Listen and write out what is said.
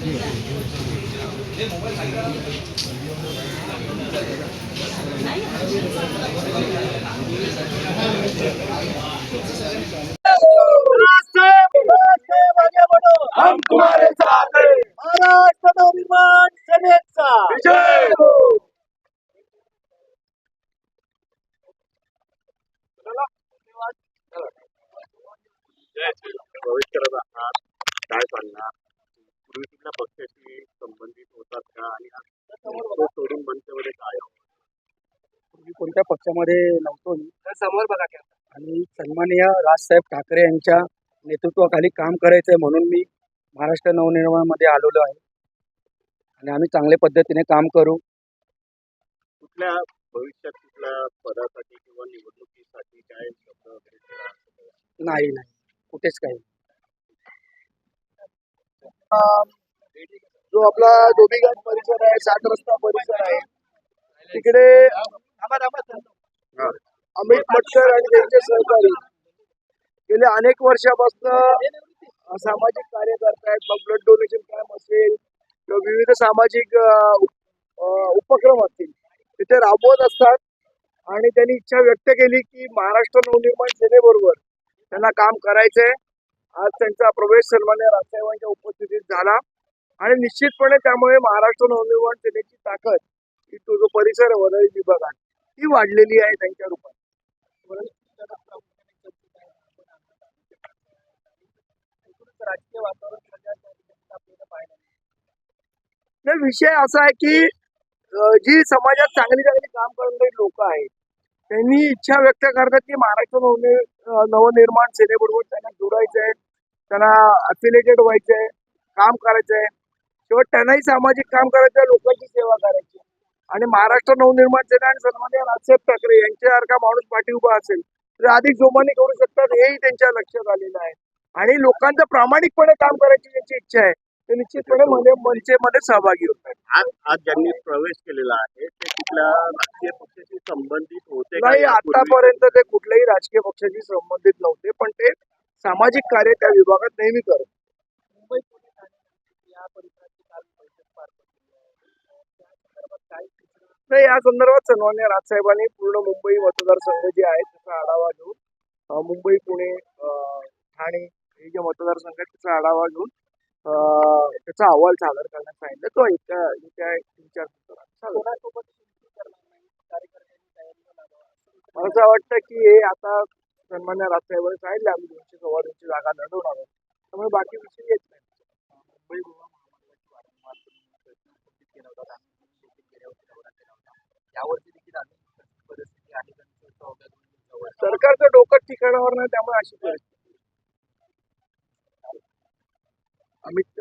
हम तुम्हारे साथ हैं महाराष्ट्र नवनिर्माण सेनेचा विजय हो काय सांगणार पूर्वीच्या पक्षाशी संबंधित होतात का? आणि तो सोडून मनसेमध्ये काय मी कोणत्या पक्षामध्ये नव्हतो मी. समोर बघा आणि सन्माननीय राजसाहेब ठाकरे यांच्या नेतृत्वाखाली काम करायचंय म्हणून मी महाराष्ट्र नवनिर्माणमध्ये आलेलो आहे. आणि आम्ही चांगल्या पद्धतीने काम करू. कुठल्या भविष्यात कुठल्या पदासाठी किंवा निवडणुकीसाठी काय शब्द वगैरे? नाही नाही. कुठेच काही जो आपला धोबीघाट परिसर आहे सात रस्ता परिसर आहे तिकडे अमित मटकर आणि त्यांचे सहकारी गेल्या अनेक वर्षापासून सामाजिक कार्य करतायत मग ब्लड डोनेशन कॅम्प असेल? किंवा विविध सामाजिक उपक्रम असतील तिथे राबवत असतात. आणि त्यांनी इच्छा व्यक्त केली की महाराष्ट्र नवनिर्माण सेनेबरोबर त्यांना काम करायचंय. आज त्यांचा प्रवेश सन्मान्य राजसाहेबांच्या उपस्थितीत झाला. आणि निश्चितपणे त्यामुळे महाराष्ट्र नवनिर्माण सेनेची ताकद ही तो जो परिसर आहे वरळी विभागात ती वाढलेली आहे त्यांच्या रूपात. राजकीय वातावरण विषय असा आहे की जी समाजात चांगली चांगली काम करणारी लोक आहेत त्यांनी इच्छा व्यक्त करतात की महाराष्ट्र नवनि नवनिर्माण सेनेबरोबर त्यांना जोडायचं आहे त्यांना अफिलेटेड व्हायचं आहे काम करायचं आहे शेवट त्यांनाही सामाजिक काम करायचं आहे लोकांची सेवा करायची. आणि महाराष्ट्र नवनिर्माण सेना आणि सन्मान्य राजसाहेब ठाकरे यांच्यासारखा माणूस पाठी उभा असेल तर अधिक जोमाने करू शकतात हेही त्यांच्या लक्षात आलेलं आहे. आणि लोकांचं प्रामाणिकपणे काम करायची त्यांची इच्छा आहे ते निश्चितपणे मध्ये मंचेमध्ये सहभागी होत आहेत आज आज ज्यांनी प्रवेश केलेला आहे ते कुठल्या राजकीय पक्ष संबंधित होते नाही? आतापर्यंत ते कुठल्याही राजकीय पक्षाशी संबंधित नव्हते पण ते सामाजिक कार्य त्या विभागात नेहमी करत. नाही या संदर्भात सन्मान्य राजसाहेबांनी पूर्ण मुंबई मतदारसंघ जे आहेत त्याचा आढावा घेऊन मुंबई पुणे ठाणे हे जे मतदारसंघ आहेत त्याचा आढावा घेऊन अं, त्याचा अहवाल सादर करण्यास सांगितलं. तो येत्या असं वाटतं की हे आता सन्मान्य राजसाहेबांनी सांगितलं आम्ही दोनशे सव्वा दोनशे जागा लढवणार आहोत. त्यामुळे बाकी विषय येत नाही. मुंबई गोवा यावरती देखील परिस्थिती आहे? सरकारचं डोकं ठिकाणावर नाही त्यामुळे अशी परिस्थिती. अमित